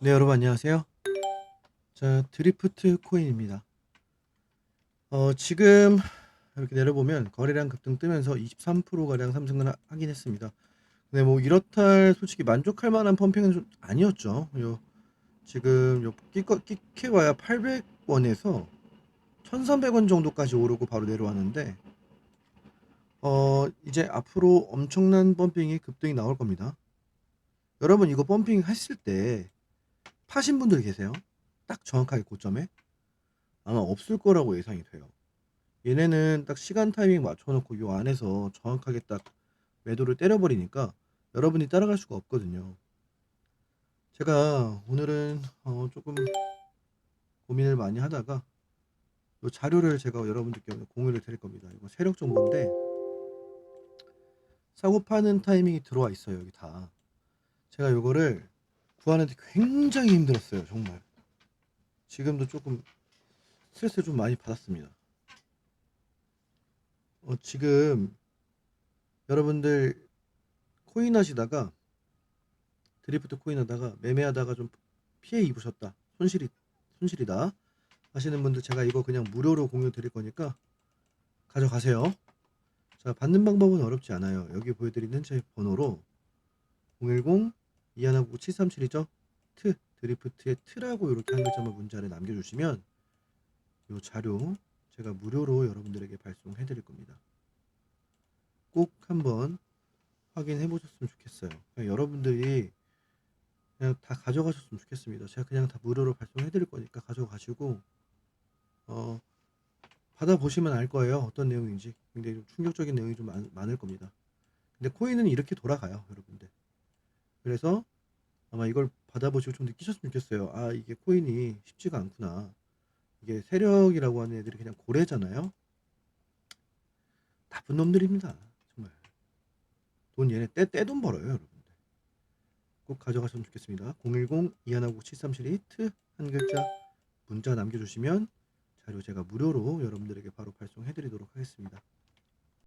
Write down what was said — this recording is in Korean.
네, 여러분 안녕하세요. 자, 드리프트 코인입니다. 어, 지금 이렇게 내려보면 거래량 급등 뜨면서 23%가량 상승을 하- 하긴 했습니다. 근데 뭐 이렇다 할 솔직히 만족할 만한 펌핑은 좀 아니었죠. 요, 지금 요 끼꺼, 끼켜봐야 800원에서 1300원 정도까지 오르고 바로 내려왔는데, 어, 이제 앞으로 엄청난 펌핑이 급등이 나올 겁니다. 여러분 이거 펌핑 했을 때 파신 분들 계세요? 딱 정확하게 고점에? 아마 없을 거라고 예상이 돼요. 얘네는 딱 시간 타이밍 맞춰놓고 요 안에서 정확하게 딱 매도를 때려버리니까 여러분이 따라갈 수가 없거든요. 제가 오늘은 어 조금 고민을 많이 하다가 요 자료를 제가 여러분들께 공유를 드릴 겁니다. 이거 세력 정보인데 사고 파는 타이밍이 들어와 있어요. 여기 다. 제가 요거를 구하는데 굉장히 힘들었어요. 정말. 지금도 조금 스트레스를 좀 많이 받았습니다. 어, 지금 여러분들 코인 하시다가 드리프트 코인 하다가 매매하다가 좀 피해 입으셨다. 손실이 손실이다. 하시는 분들 제가 이거 그냥 무료로 공유 드릴 거니까 가져가세요. 자, 받는 방법은 어렵지 않아요. 여기 보여드리는 제 번호로 010 219 737이죠. 트 드리프트의 트라고 이렇게 한 글자만 문자를 남겨주시면 이 자료 제가 무료로 여러분들에게 발송해 드릴 겁니다. 꼭 한번 확인해 보셨으면 좋겠어요. 여러분들이 그냥 다 가져가셨으면 좋겠습니다. 제가 그냥 다 무료로 발송해 드릴 거니까 가져가시고 어 받아보시면 알 거예요. 어떤 내용인지. 굉장히 좀 충격적인 내용이 좀 많, 많을 겁니다. 근데 코인은 이렇게 돌아가요, 여러분들. 그래서 아마 이걸 받아보시고 좀 느끼셨으면 좋겠어요. 아, 이게 코인이 쉽지가 않구나. 이게 세력이라고 하는 애들이 그냥 고래잖아요. 나쁜 놈들입니다. 정말. 돈 얘네 떼, 떼돈 벌어요, 여러분들. 꼭 가져가셨으면 좋겠습니다. 010-2159-7372트한 글자 문자 남겨주시면 자료 제가 무료로 여러분들에게 바로 발송해드리도록 하겠습니다.